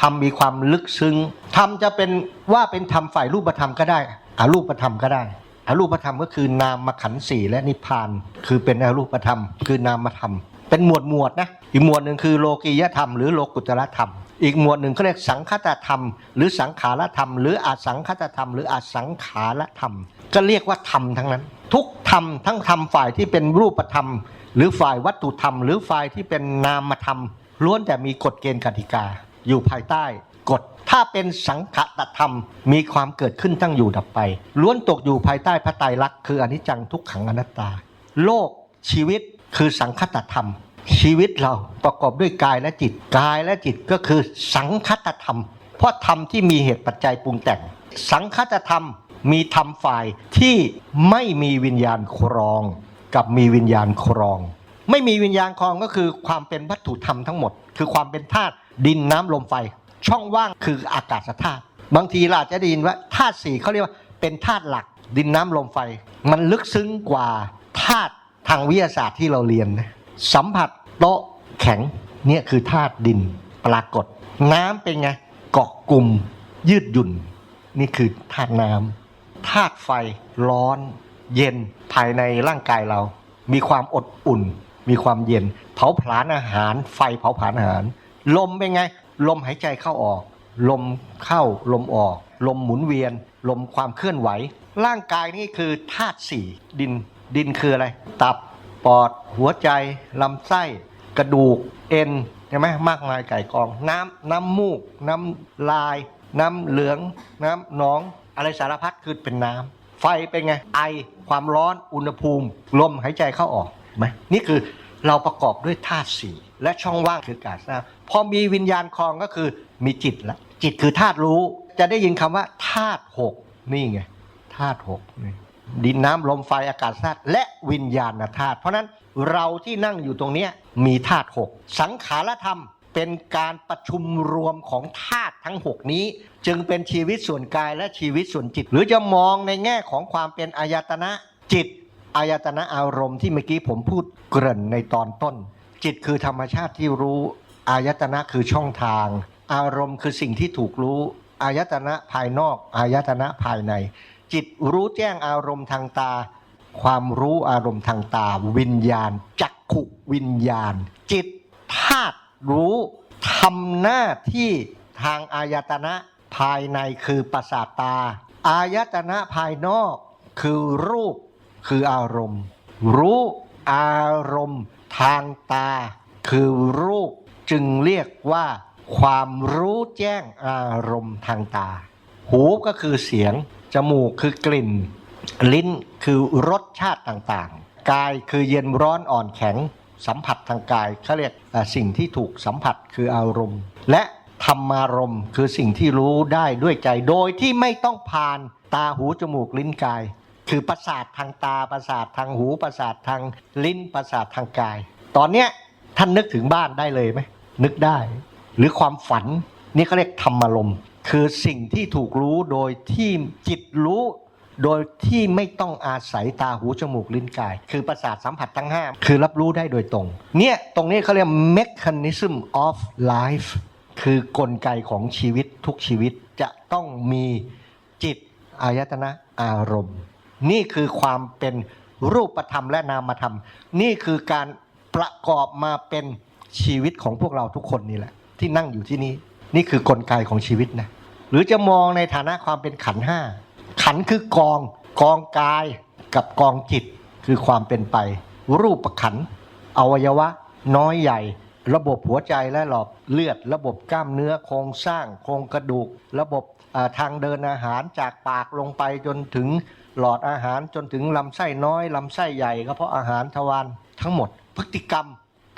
ธรรมมีความลึกซึ้งธรรมจะเป็นว่าเป็นธรรมฝ่ายรูปธรรมก็ได้อารูปธรรมก็ได้อารูปธรรมก็คือนามขันธ์สี่และนิพพาน คือเป็นอารูปธรรม คือนามธรรม เป็นหมวดหมวดนะอีกหมวดหนึ่งคือโลกียธรรมหรือโลกุตรธรรม อีกหมวดหนึ่งเขาเรียกสังคตธรรม หรือสังขารธรรม หรืออสังคตธรรม หรืออสังขารธรรม ก็เรียกว่าธรรมทั้งนั้น ทุกธรรมทั้งธรรมฝ่ายที่เป็นรูปธรรม หรือฝ่ายวัตถุธรรม หรือฝ่ายที่เป็นนามธรรมล้วนแต่มีกฎเกณฑ์กติกา อยู่ภายใต้กฎ ถ้าเป็นสังคตธรรม มีความเกิดขึ้นตั้งอยู่ดับไป ล้วนตกอยู่ภายใต้พระไตรลักษณ์คืออนิจจังทุกขังอนัตตา โลกชีวิตคือสังคตธรรม ชีวิตเราประกอบด้วยกายและจิตกายและจิตก็คือสังคตธรรม เพราะธรรมที่มีเหตุปัจจัยปรุงแต่ง สังคตธรรมมีธรรมฝ่ายที่ไม่มีวิญญาณครอง กับมีวิญญาณครอง ไม่มีวิญญาณครองก็คือความเป็นวัตถุธรรมทั้งหมด คือความเป็นธาตุ ดินน้ำลมไฟ ช่องว่างคืออากาศธาตุบางทีเราอาจจะได้ยินว่าธาตุสี่เขาเรียกว่าเป็นธาตุหลัก ดินน้ำลมไฟ มันลึกซึ้งกว่าธาตุทางวิทยาศาสตร์ที่เราเรียนนะสัมผัสโต๊ะแข็งเนี่ยคือธาตุดินปรากฏ น้ำเป็นไงเกาะกลุ่ม ยืดหยุ่น นี่คือธาตุน้ำธาตุไฟร้อน เย็นภายในร่างกายเรา มีความอดอุ่น มีความเย็น เผาผลาญอาหาร ไฟเผาผลาญอาหาร ลมเป็นไง ลมหายใจเข้าออก ลมเข้าลมออก ลมหมุนเวียน ลมความเคลื่อนไหว ร่างกายนี่คือธาตุสี่ดินดินคืออะไร ตับปอด หัวใจลำไส้ กระดูกเอ็นใช่ไหมมากมายไก่กอง น้ำน้ำมูก น้ำลาย น้ำเหลือง น้ำหนอง อะไรสารพัดคือเป็นน้ำไฟเป็นไงไอความร้อนอุณหภูมิ ลมหายใจเข้าออกไหมนี่คือ เราประกอบด้วยธาตุสี่และช่องว่างคือกาซาพอมีวิญญาณคลองก็คือมีจิตละจิตคือธาตุรู้ จะได้ยินคำว่าธาตุหกนี่ไงธาตุหกนี่ดินน้ำลมไฟอากาศธาตุและวิญญาณธาตุเพราะนั้นเราที่นั่งอยู่ตรงนี้มีธาตุหกสังขารธรรมเป็นการประชุมรวมของธาตุทั้ง 6 นี้ จึงเป็นชีวิตส่วนกายและชีวิตส่วนจิต หรือจะมองในแง่ของความเป็นอายตนะจิต อายตนะอารมณ์ที่เมื่อกี้ผมพูดเกริ่นในตอนต้น จิตคือธรรมชาติที่รู้ อายตนะคือช่องทาง อารมณ์คือสิ่งที่ถูกรู้ อายตนะภายนอก อายตนะภายใน จิตรู้แจ้งอารมณ์ทางตา ความรู้อารมณ์ทางตา วิญญาณ จักขุวิญญาณ จิตธาตุรู้ทำหน้าที่ทางอายตนะภายในคือประสาทตา อายตนะภายนอกคือรูป คืออารมณ์ รู้อารมณ์ทางตา คือรูปจึงเรียกว่า ความรู้แจ้งอารมณ์ทางตา หูก็คือเสียง จมูกคือกลิ่น ลิ้นคือรสชาติต่างๆ กายคือเย็นร้อนอ่อนแข็งสัมผัสทางกายเขาเรียกสิ่งที่ถูกสัมผัสคืออารมณ์ และธรรมารมณ์คือสิ่งที่รู้ได้ด้วยใจ โดยที่ไม่ต้องผ่านตาหูจมูกลิ้นกาย คือประสาททางตาประสาททางหูประสาททางลิ้นประสาททางกาย ตอนเนี้ยท่านนึกถึงบ้านได้เลยไหมนึกได้ หรือความฝันนี่เขาเรียกธรรมารมณ์คือสิ่งที่ถูกรู้โดยที่จิตรู้ โดยที่ไม่ต้องอาศัยตาหูจมูกลิ้นกาย คือประสาทสัมผัสทั้งห้าคือรับรู้ได้โดยตรง เนี่ยตรงนี้เขาเรียก mechanism of life คือกลไกของชีวิตทุกชีวิตจะต้องมีจิตอายตนะอารมณ์ นี่คือความเป็นรูปธรรมและนามธรรม นี่คือการประกอบมาเป็นชีวิตของพวกเราทุกคนนี่แหละ ที่นั่งอยู่ที่นี่นี่คือกลไกของชีวิตนะหรือจะมองในฐานะความเป็นขันห้าขันคือกองกองกายกับกองจิตคือความเป็นไป รูปขันอวัยวะ น้อยใหญ่ ระบบหัวใจและหลอดเลือด ระบบกล้ามเนื้อโครงสร้างโครงกระดูก ระบบทางเดินอาหารจากปากลงไปจนถึง หลอดอาหารจนถึงลำไส้น้อยลำไส้ใหญ่ก็เพราะอาหารทวารทั้งหมด พฤติกรรม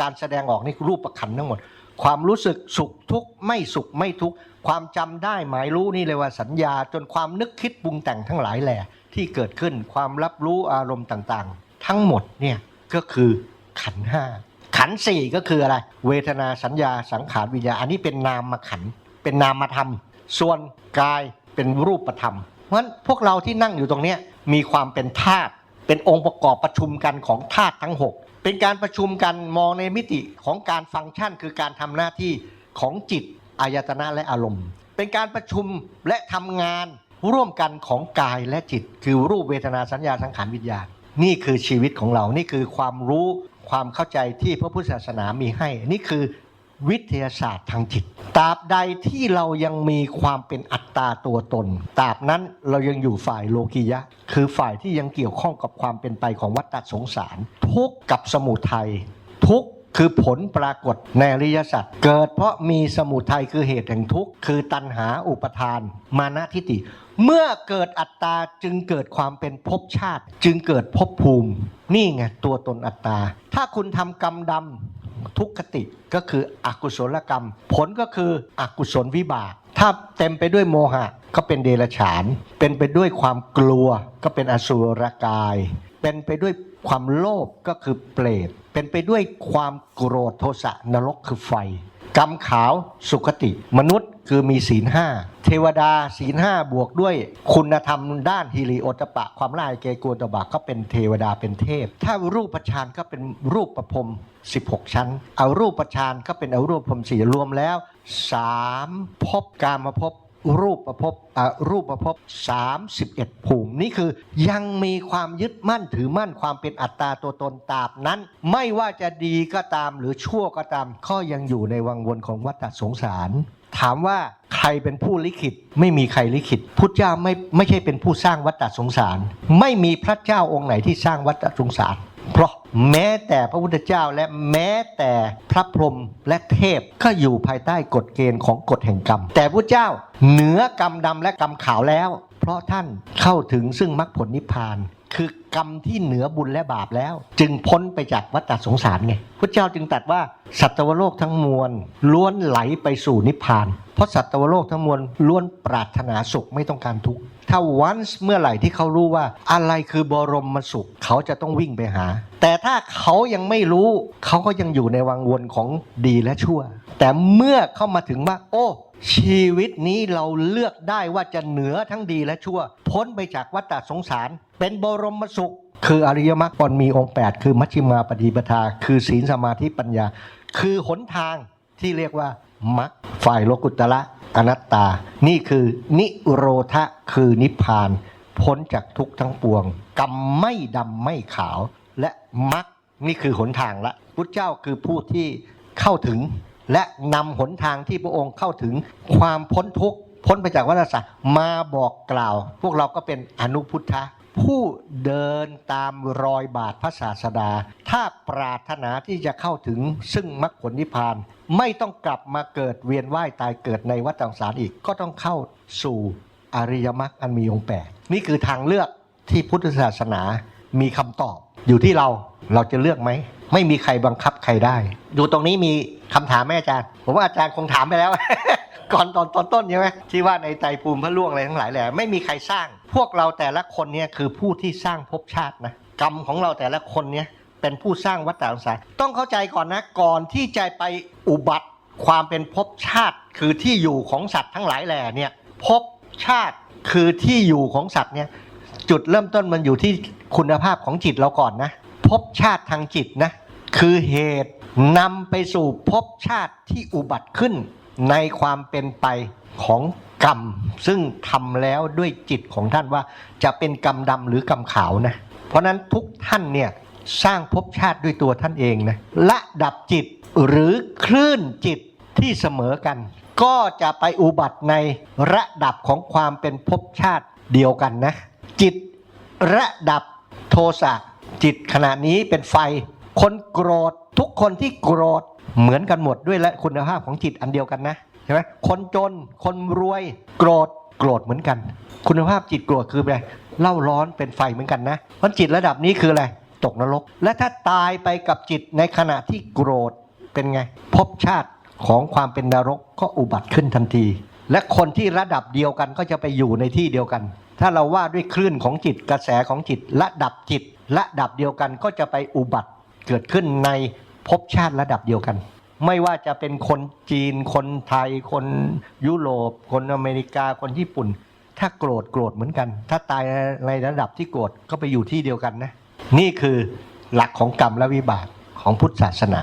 การแสดงออกนี่รูปประขันทั้งหมด ความรู้สึกสุขทุกข์ไม่สุขไม่ทุกข์ความจำได้หมายรู้นี่เลยว่าสัญญา จนความนึกคิดปรุงแต่งทั้งหลายแหล่ที่เกิดขึ้นความรับรู้อารมณ์ต่างๆ ทั้งหมดเนี่ยก็คือขันห้าขันสี่ก็คืออะไร เวทนาสัญญาสังขารวิญญาณอันนี้เป็นนามขันเป็นนามธรรม ส่วนกายเป็นรูปธรรม เพราะฉะนั้นพวกเราที่นั่งอยู่ตรงนี้มีความเป็นธาตุเป็นองค์ประกอบประชุมกันของธาตุทั้งหกเป็นการประชุมกันมองในมิติของการฟังก์ชัน คือการทำหน้าที่ของจิตอายตนะและอารมณ์ เป็นการประชุมและทำงานร่วมกันของกายและจิต คือรูปเวทนาสัญญาสังขารวิญญาณนี่คือชีวิตของเรา นี่คือความรู้ความเข้าใจที่พระพุทธศาสนามีให้ นี่คือ วิทยาศาสตร์ทางจิตตราบใดที่เรายังมีความเป็นอัตตาตัวตนตราบนั้นเรายังอยู่ฝ่ายโลกียะ คือฝ่ายที่ยังเกี่ยวข้องกับความเป็นไปของวัฏสงสาร ทุกข์กับสมุทัยทุกข์คือผลปรากฏในอริยสัจเกิดเพราะมีสมุทัยคือเหตุแห่งทุกข์คือตัณหาอุปทาน มานะทิฏฐิเมื่อเกิดอัตตาจึงเกิดความเป็นภพชาติ จึงเกิดภพภูมิ นี่ไงตัวตนอัตตา ถ้าคุณทำกรรมดำ ทุกขติก็คืออกุศลกรรม ผลก็คืออกุศลวิบาก ถ้าเต็มไปด้วยโมหะก็เป็นเดรัจฉาน เป็นไปด้วยความกลัวก็เป็นอสุรกาย เป็นไปด้วยความโลภก็คือเปรต เป็นไปด้วยความโกรธโทสะนรกคือไฟ กรรมขาวสุขติ มนุษย์ คือมีศีลห้าเทวดาศีลห้าบวกด้วย คุณธรรมด้านฮิริโอตปะ ความละอายเกโกตบะก็เป็นเทวดาเป็นเทพ ถ้ารูปประชานก็เป็นรูปประพรม16 ชั้น เอารูปประชานก็เป็นเอารูปพรมสี่รวมแล้ว3ภพกามภพบรูปประพบรูปประพบ31 ภูมิ นี่คือยังมีความยึดมั่นถือมั่นความเป็นอัตตาตัวตนตราบนั้น ไม่ว่าจะดีก็ตามหรือชั่วก็ตามก็ยังอยู่ในวังวนของวัฏสงสาร ถามว่าใครเป็นผู้ลิขิตไม่มีใครลิขิต พุทธเจ้าไม่ไม่ใช่เป็นผู้สร้างวัฏสงสาร ไม่มีพระเจ้าองค์ไหนที่สร้างวัฏสงสาร เพราะแม้แต่พระพุทธเจ้าและแม้แต่พระพรหมและเทพก็อยู่ภายใต้กฎเกณฑ์ของกฎแห่งกรรม แต่พระเจ้าเหนือกรรมดำและกรรมขาวแล้ว เพราะท่านเข้าถึงซึ่งมรรคผลนิพพาน คือกรรมที่เหนือบุญและบาปแล้ว จึงพ้นไปจากวัฏสงสารไงพระเจ้าจึงตรัสว่าสัตวโลกทั้งมวลล้วนไหลไปสู่นิพพาน เพราะสัตวโลกทั้งมวลล้วนปรารถนาสุขไม่ต้องการทุกข์ ถ้าวันเมื่อไหร่ที่เขารู้ว่า อะไรคือบรมสุข เขาจะต้องวิ่งไปหา แต่ถ้าเขายังไม่รู้ เขาก็ยังอยู่ในวังวนของดีและชั่ว แต่เมื่อเข้ามาถึงว่า โอ้ ชีวิตนี้เราเลือกได้ว่าจะเหนือทั้งดีและชั่ว พ้นไปจากวัฏสงสาร เป็นบรมสุข คืออริยมรรคมีองค์ 8 คือมัชฌิมาปฏิปทา คือศีลสมาธิปัญญา คือหนทางที่เรียกว่ามรรคฝ่ายโลกุตละ อนัตตา นี่คือนิโรธะคือนิพพาน พ้นจากทุกทั้งปวงกรรมไม่ดำไม่ขาว และมรรคนี่คือหนทางละพุทธเจ้าคือผู้ที่เข้าถึง และนำหนทางที่พระองค์เข้าถึงความพ้นทุกข์ พ้นไปจากวัฏสารมาบอกกล่าว พวกเราก็เป็นอนุพุทธะผู้เดินตามรอยบาทพระศาสดา ถ้าปรารถนาที่จะเข้าถึงซึ่งมรรคผลนิพพาน ไม่ต้องกลับมาเกิดเวียนว่ายตายเกิดในวัฏสงสารอีกก็ต้องเข้าสู่อริยมรรคอันมีองค์แปดนี่คือทางเลือกที่พุทธศาสนามีคำตอบ อยู่ที่เราเราจะเลือกไหม ไม่มีใครบังคับใครได้ ดูตรงนี้มีคำถามไหมอาจารย์ ผมว่าอาจารย์คงถามไปแล้ว ก่อนตอนตอนต้นใช่ไหมที่ว่าในใจภูมิพระล่วงอะไรทั้งหลายแหละไม่มีใครสร้าง พวกเราแต่ละคนเนี่ยคือผู้ที่สร้างภพชาตินะกรรมของเราแต่ละคนเนี่ยเป็นผู้สร้างวัฏฏะสงสารต้องเข้าใจก่อนนะก่อนที่จะไปอุบัติความเป็นภพชาติคือที่อยู่ของสัตว์ทั้งหลายแหล่เนี่ยภพชาติคือที่อยู่ของสัตว์เนี่ยจุดเริ่มต้นมันอยู่ที่คุณภาพของจิตเราก่อนนะภพชาติทางจิตนะคือเหตุนำไปสู่ภพชาติที่อุบัติขึ้น ในความเป็นไปของกรรม ซึ่งทำแล้วด้วยจิตของท่านว่าจะเป็นกรรมดำหรือกรรมขาวนะ เพราะฉะนั้นทุกท่านเนี่ยสร้างภพชาติด้วยตัวท่านเองนะระดับจิตหรือคลื่นจิตที่เสมอกัน ก็จะไปอุบัติในระดับของความเป็นภพชาติเดียวกันนะ จิตระดับโทสะจิตขณะนี้เป็นไฟ คนโกรธทุกคนที่โกรธ เหมือนกันหมดด้วยและคุณภาพของจิตอันเดียวกันนะใช่ไหมคนจนคนรวยโกรธโกรธเหมือนกัน คุณภาพจิตโกรธคืออะไรเล่าร้อนเป็นไฟเหมือนกันนะเพราะจิตระดับนี้คืออะไรตกนรก และถ้าตายไปกับจิตในขณะที่โกรธเป็นไงภพชาติของความเป็นนรกก็อุบัติขึ้นทันที และคนที่ระดับเดียวกันก็จะไปอยู่ในที่เดียวกัน ถ้าเราว่าด้วยคลื่นของจิตกระแสของจิตระดับจิตระดับเดียวกันก็จะไปอุบัติเกิดขึ้นใน ภพชาติระดับเดียวกัน ไม่ว่าจะเป็นคนจีน คนไทย คนยุโรป คนอเมริกาคนญี่ปุ่น ถ้าโกรธโกรธเหมือนกัน ถ้าตายในระดับที่โกรธก็ไปอยู่ที่เดียวกันนะ นี่คือหลักของกรรมและวิบากของพุทธศาสนา